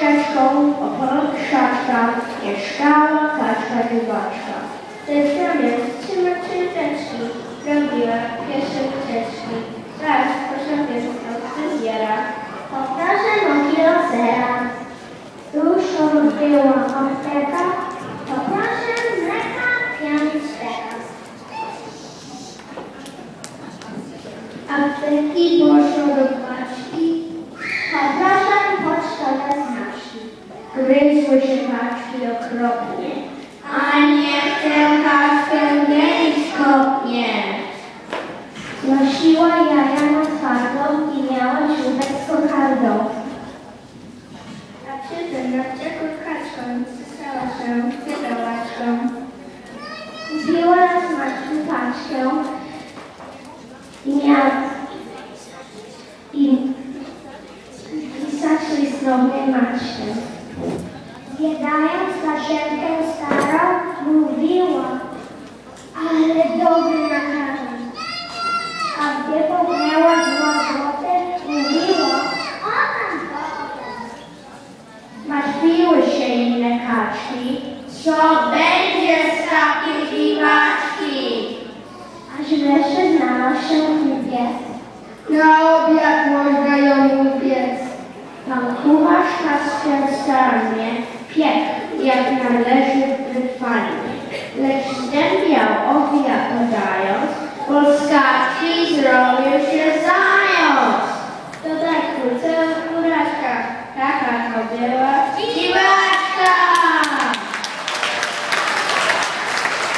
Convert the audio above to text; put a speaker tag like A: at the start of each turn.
A: kaczką, opolot krzaczka, mieszkała kaczka rybaczka.
B: Zresztą trzymać księżeczki, robiła pierwsze ucieczki. Raz poszedł z fryzjera.
A: Poproszę nogi do zera. Już odbyła apteka. Poproszę mleka pięć teraz. Apteki poszło Gryzły się paczki okropnie. A nie chcę kaczkę mieć kopnie. Nosiła jaja na twardą i miała śrubek z kokardą.
B: A przy tym na brzegu kaczką stała się biedałaczką.
A: Wzięła na smaczną paczkę i miała i, i zaczęli sobie maczkę. Zjadając tasiemkę starą, mówiła, ale dobry makaron. A gdy popchnęła dwa złote, mówiła, o tam. Martwiły się inne kaczki, co będzie z takiej dziwaczki. Aż wreszcie znalazł się kupiec. Na obiad można ją starannie piekł, jak należy wytrwanie. Lecz zdębiał owiat podając, bo z kaczki zrobił się zając.
B: To tak kurczę buraczka, taka to była